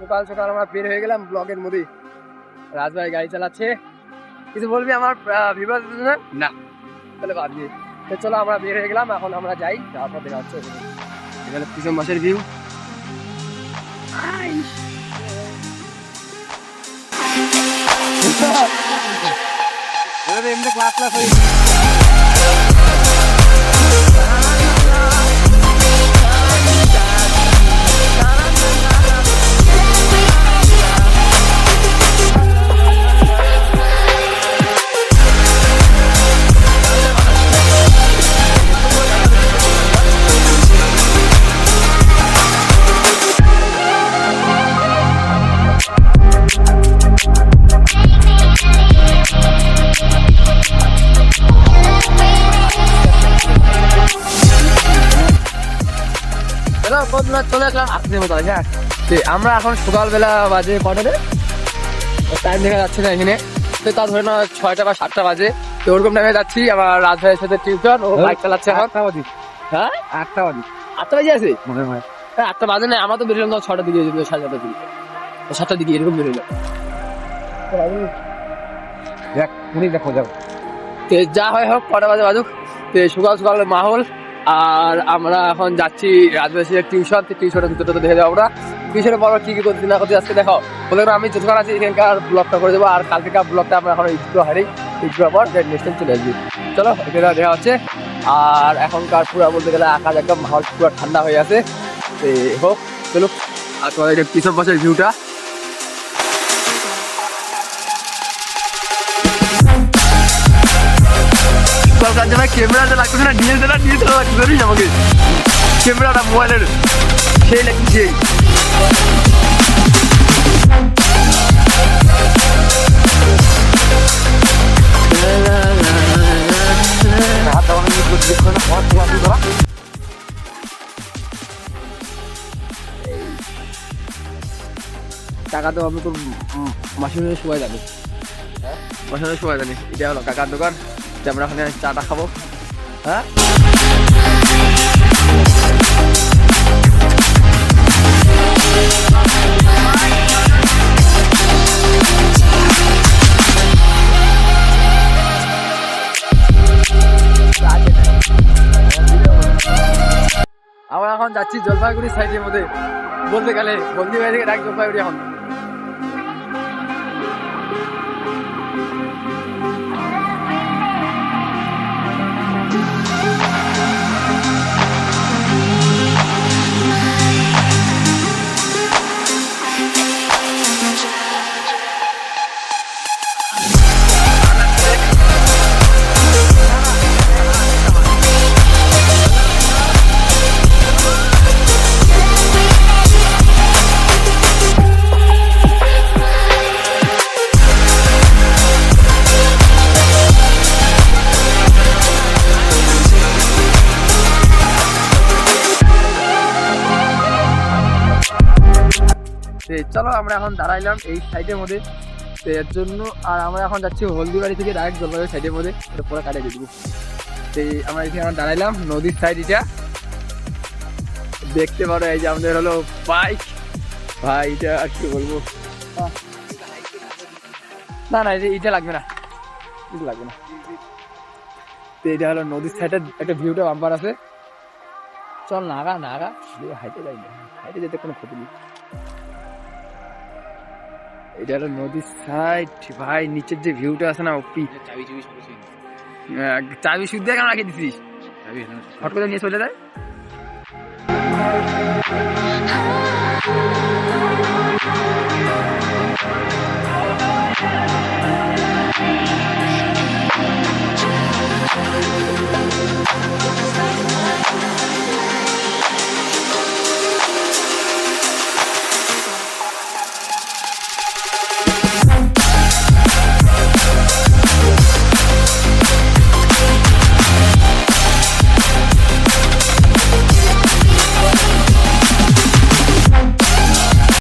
সকাল সকাল আমরা বের হয়ে গেলাম ব্লগের মধ্যে। রাজভাই গাড়ি চালাচ্ছে। কিছু বলবি আমার ভিভার না না। তাহলে বাদ দিয়ে। তো চলো আমরা বের হয়ে গেলাম এখন আমরা যাই তারপর দেখা হচ্ছে। এখানে পিছন মাসের ভিউ এমনি ক্লাস ক্লাস হয়ে চলো বন্ধুরা চলে আসলাম আপনি মতো হ্যাঁ? আমরা এখন সকালবেলা বাজে কটাতে টাইম দেখা যাচ্ছে না এখানে। তো তা ধরে না ছয়টা বা সাতটা বাজে। তো ওরকম টাইমে যাচ্ছি আমার রাজ ভাইয়ের সাথে টিউশন ও বাইক চালাচ্ছে এখন। হ্যাঁ? আটটা বাজি। আটটা বাজে আছে? মনে হয়। হ্যাঁ, আটটা বাজে না আমরা তো বেরোলাম তো ছটার দিকে সাড়ে ছটার দিকে। সাতটার দিকে এরকম বেরোলাম। দেখ উনি দেখো যাও। তো যা হয় হোক কটা বাজে বাজুক। তো সকাল সকাল মাহল আর আমরা এখন যাচ্ছি রাজবাসীর টিউশন টিউশনের ভিতরে তো দেখে যাব আমরা। টিউশনের পর কি কি করছি না করছি আজকে দেখো। বলে আমি যতক্ষণ আছি এখানকার ব্লগটা করে দেবো, আর কালকেকার ব্লগটা আমরা এখন ইজগ্রো হারি ইজগ্রো পর নেক্সট টাইম চলে আসবি। চলো, এখানে দেখা হচ্ছে। আর এখনকার পুরো বলতে গেলে আকাশ একদম মাহল, পুরো ঠান্ডা হয়ে আছে। হোক, চলো। আর তোমাদের পিছন পাশের ভিউটা সরকার জামায় ক্যামেরাটা লাগতেছে না ডিএসএলআর ডিএসএলআর লাগতেছে জানিস আমাকে? ক্যামেরাটা মোবাইলের সেই লাগছে টাকা তো আমি তোর মাসিমের সময় জানি মাসিমের সময় জানি এটা হলো কাকার দোকান। আমরা ওখানে চাটা খাব। হ্যাঁ? আমরা এখন যাচ্ছি জলপাইগুড়ি সাইডের মধ্যে। বলতে গেলে বন্দি বাড়ি থেকে ডাক জলপাইগুড়ি এখন। চলো আমরা এখন দাঁড়াইলাম এই সাইডের মধ্যে। তো এর জন্য, আর আমরা এখন যাচ্ছি হলদিবাড়ি থেকে ডাইরেক্ট জলপাইগুড়ি সাইডের মধ্যে। এটা পুরো কাটে দিয়ে দেবো। তো আমরা এখানে দাঁড়াইলাম নদীর সাইড এটা। দেখতে পারো এই যে আমাদের হলো বাইক ভাই, এটা আর কি বলব? না না, এটা লাগবে না। এটা লাগবে না। তো এটা হলো নদীর সাইডের একটা ভিউটা বাম্পার আছে। চল নাগা নাগা। হাইটে যাই না। হাইটে যেতে কোনো ক্ষতি নেই। এটা একটা নদীর সাইড ভাই নিচের যে ভিউটা আছে না ওপি চাবি শুদ্ধ কেন রাখে দিছিস। হট করে নিয়ে চলে যায়